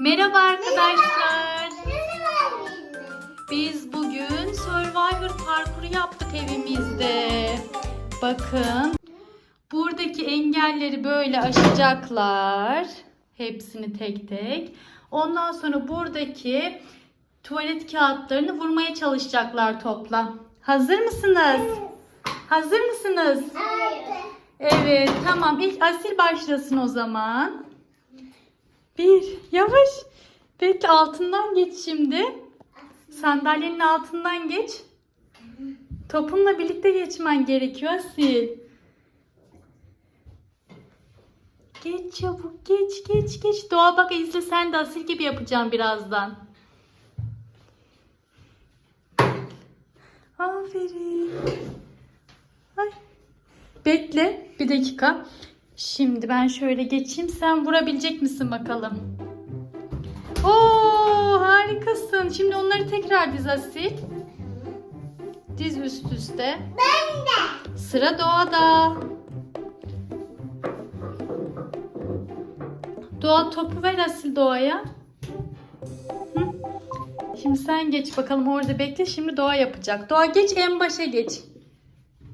Merhaba arkadaşlar. Biz bugün Survivor parkuru yaptık evimizde. Bakın. Buradaki engelleri böyle aşacaklar. Hepsini tek tek. Ondan sonra buradaki tuvalet kağıtlarını vurmaya çalışacaklar topla. Hazır mısınız? Hazır mısınız? Evet tamam ilk Asil başlasın o zaman. Bir yavaş. Peki altından geç şimdi. Sandalyenin altından geç. Topunla birlikte geçmen gerekiyor Asil. Geç çabuk geç geç geç. Doğa bak izle sen de Asil gibi yapacaksın birazdan. Aferin. Ay. Bekle bir dakika. Şimdi ben şöyle geçeyim. Sen vurabilecek misin bakalım? Oo harikasın. Şimdi onları tekrar diz Asil. Diz üst üste. Ben de. Sıra doğada. Doğa topu ver Asil doğaya. Şimdi sen geç bakalım orada bekle. Şimdi doğa yapacak. Doğa geç en başa geç.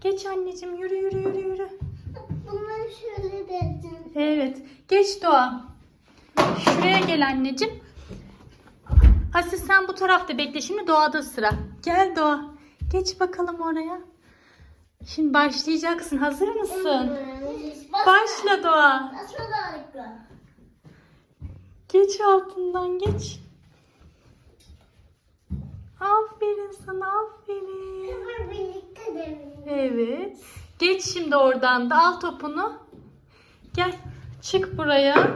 Geç anneciğim yürü yürü yürü yürü. Bunları şöyle vereceğim. Evet. Geç Doğa. Şuraya gel anneciğim. Asil sen bu tarafta bekle. Şimdi Doğa'da sıra. Gel Doğa. Geç bakalım oraya. Şimdi başlayacaksın. Hazır mısın? Başla Doğa. Geç altından geç. Aferin sana aferin. Evet. Geç şimdi oradan da al topunu. Gel. Çık buraya.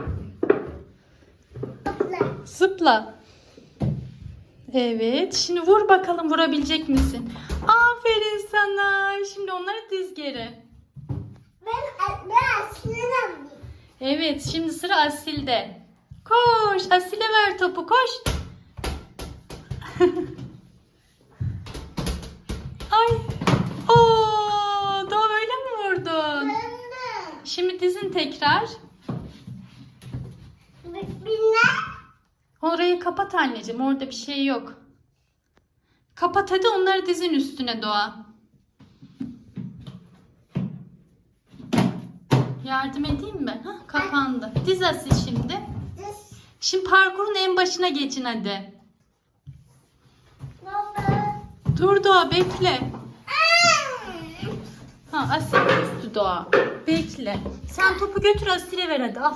Zıpla. Evet. Şimdi vur bakalım vurabilecek misin? Aferin sana. Şimdi onları diz geri. Ben, ben aslında Evet. Şimdi sıra Asil'de. Koş. Asil'e ver topu. Koş. dizin tekrar. Binler. Orayı kapat anneciğim. Orada bir şey yok. Kapat hadi onları dizin üstüne Doğa. Yardım edeyim mi? Hah, kapandı. Diz Asil şimdi. Şimdi parkurun en başına geçin hadi. Dur Doğa bekle. Ha Asil Doğa. Bekle. Sen topu götür Asil'e ver hadi al.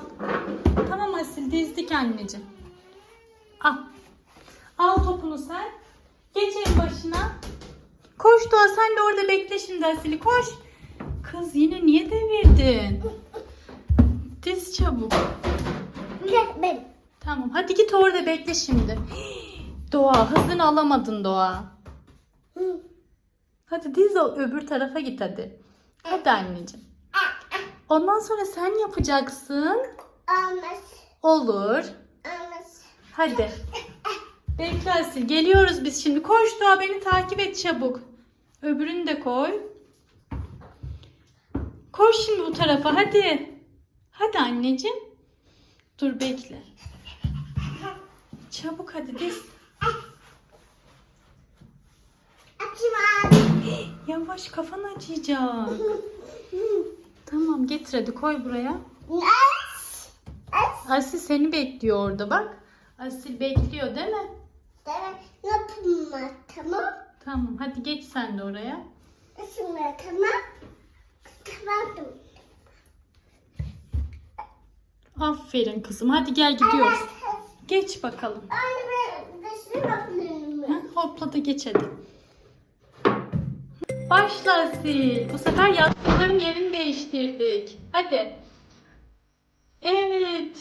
Tamam Asil dizdik anneciğim. Al. Al topunu sen. Geç en başına. Koş Doğa sen de orada bekle şimdi Asil'i koş. Kız yine niye devirdin? Diz çabuk. Ben. Ben. Tamam hadi git orada bekle şimdi. Doğa hızını alamadın Doğa. Hadi diz o öbür tarafa git hadi. Hadi anneciğim. Ondan sonra sen yapacaksın. Olmaz. Olur. Olmaz. Hadi. Beklersin. Geliyoruz biz şimdi. Koş Doğa beni takip et çabuk. Öbürünü de koy. Koş şimdi bu tarafa hadi. Hadi anneciğim. Dur bekle. Çabuk hadi diz. Yavaş kafan acıyacak. Tamam getir hadi koy buraya. Asil seni bekliyor orada bak. Asil bekliyor değil mi? Tamam. Ben? Tamam. Tamam hadi geç sen de oraya. Şimdi tamam. Tamam. Aferin kızım hadi gel gidiyoruz. Geç bakalım. Anne ben dışarı bakıyorum. Ha, Hopla da geç hadi. Başla Asil. Bu sefer yastıkların yerini değiştirdik. Hadi. Evet.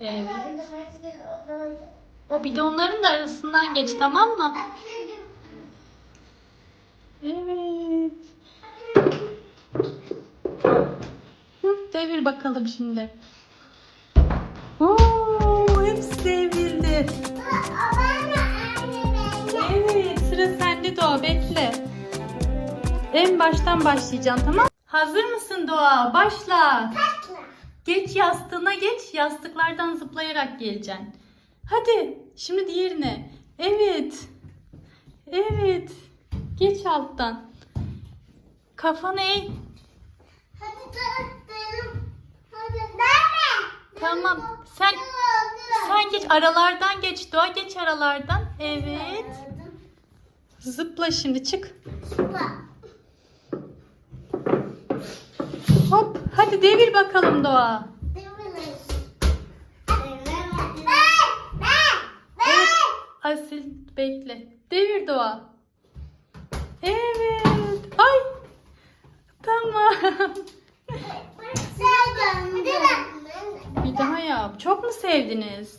Evet. O bidonların da arasından geç tamam mı? Evet. Hı, devir bakalım şimdi. Oo, hepsi devrildi. Evet, sıra sende Doğa. Bekle. En baştan başlayacağım tamam Hazır mısın Doğa? Başla. Geç yastığına geç. Yastıklardan zıplayarak geleceksin. Hadi. Şimdi diğerine. Evet. Evet. Geç alttan. Kafanı eğ. Hadi dağıtalım. Hadi. Nerede? Tamam. Sen sen geç aralardan geç. Doğa geç aralardan. Evet. Zıpla şimdi çık. Hop. Hadi devir bakalım Doğa. Asil bekle. Devir Doğa. Evet. Ay. Tamam. Bir daha yap. Çok mu sevdiniz?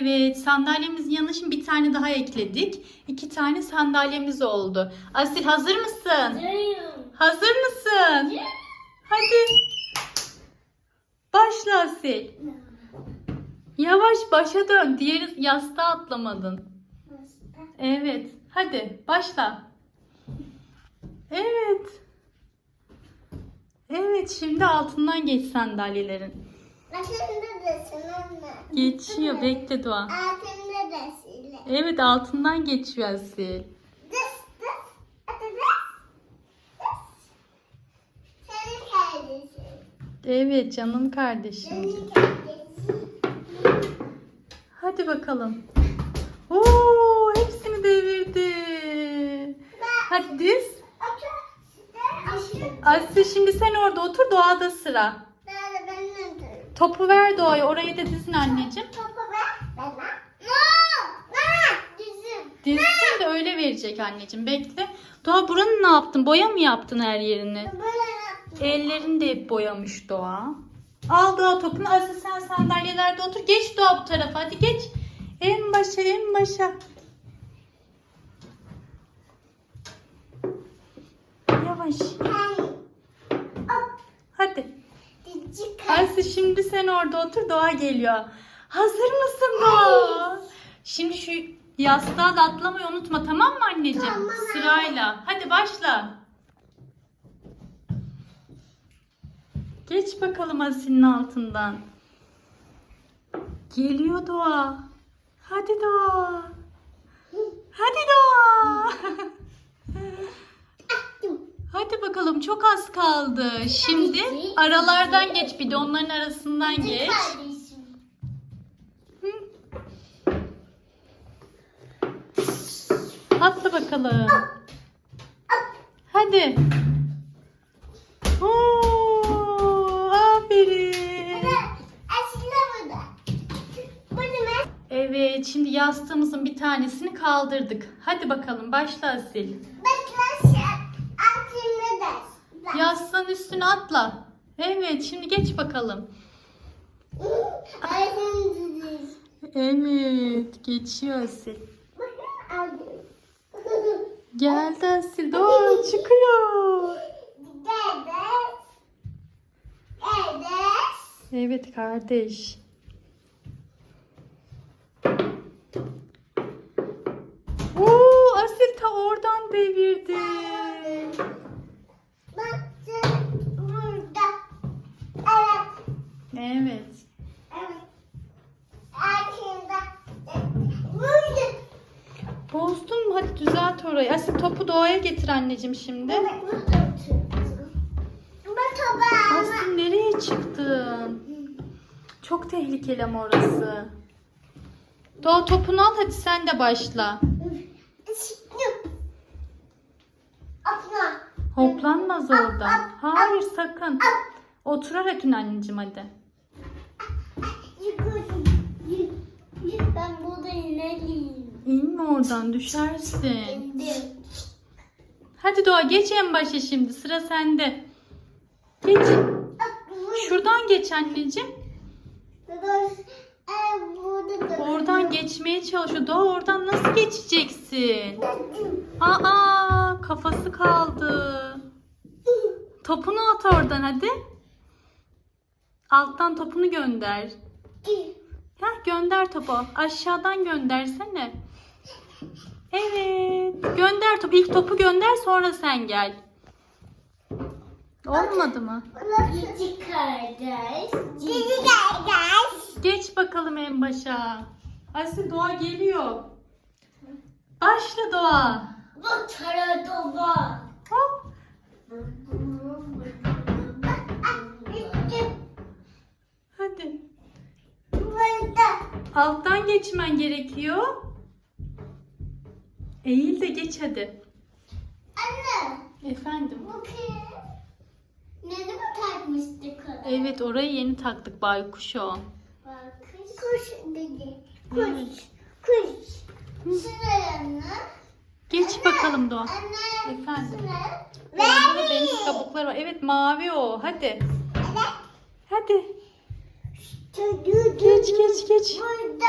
Evet, sandalyemizin yanına şimdi bir tane daha ekledik. İki tane sandalyemiz oldu. Asil hazır mısın? Hazır mısın? Hadi. Başla Asil. Yavaş başa dön. Diğer yastığa atlamadın. Evet. Hadi başla. Evet. Evet şimdi altından geç sandalyelerin. Geçiyor. Bekle Doğa. Altında da sile. Evet altından geçiyor Asil. Dıs dıs. Hadi. Senin kardeşin. Evet canım kardeşim. Senin kardeşin. Hadi bakalım. Oo, hepsini devirdi. Hadi diz. Otur. Şimdi sen orada otur doğada sıra. Topu ver doğaya oraya da dizin anneciğim. Topu ver. Bana. No. Bana. Dizim. Dizsin de öyle verecek anneciğim bekle. Doğa buranın ne yaptın? Boya mı yaptın her yerini? Böyle yaptım. Ellerini de hep boyamış Doğa. Al Doğa topunu. Aslı sen sandalyelerde otur. Geç Doğa bu tarafa hadi geç. En başa en başa. Yavaş. Hadi. Aslı şimdi sen orada otur Doğa geliyor. Hazır mısın Doğa? Şimdi şu yastığa da atlamayı unutma tamam mı anneciğim? Tamam. Sırayla. Hadi başla. Geç bakalım Asil'in altından. Geliyor Doğa. Hadi Doğa. Hadi Doğa. Hadi bakalım çok az kaldı. Şimdi aralardan geç bir de onların arasından geç. Atla bakalım. Hadi. Oo, aferin. Evet şimdi yastığımızın bir tanesini kaldırdık. Hadi bakalım başla Asil. Altında da. Yastığın üstüne atla. Evet şimdi geç bakalım. Evet geçiyor Asil. Geldi Asil doğru çıkıyor. Evet kardeş. Oo, Asil ta oradan devirdi. Baktım burada. Evet. Evet. Evet. Altında. Burada. Bozdun mu? Hadi düzelt orayı. Asil topu doğaya getir anneciğim şimdi. Asil nereye çıktın? Çok tehlikeli ama orası. Doğa topunu al hadi sen de başla. Hoplanmaz orada. Hayır sakın. Oturarak in anneciğim hadi. Ben burada inelim. İnme oradan düşersin. İndim. Hadi Doğa geç en başa şimdi sıra sende. Geç. Şuradan geç anneciğim. Oradan geçmeye çalışıyor. Doğa oradan nasıl geçeceksin? Aa kafası kaldı. Topunu at oradan hadi. Alttan topunu gönder. Heh, gönder topu. Aşağıdan göndersene. Evet. Gönder topu. İlk topu gönder sonra sen gel. Olmadı mı? Cici kardeş. Cici kardeş. Geç bakalım en başa. Asil Doğa geliyor. Başla Doğa. Bu tarafa bak. Hop. Hadi. Burada. Alttan geçmen gerekiyor. Eğil de geç hadi. Anne. Efendim. Bu kim? Ne mi takmıştık ona? Evet orayı yeni taktık baykuş o. Kuş. Kuş dedi. Kuş. Evet. Kuş. Sırayana. Geç bakalım Doğa. Anne. Efendim. Orada da deniz kabukları var. Evet mavi o. Hadi. Evet. Hadi. Geç geç geç. Burada.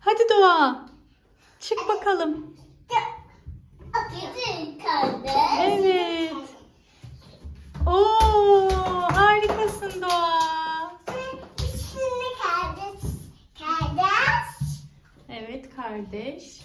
Hadi Doğa. Çık bakalım. Evet. Oo, harikasın Doğa. Şimdi kardeş. Kardeş. Evet kardeş.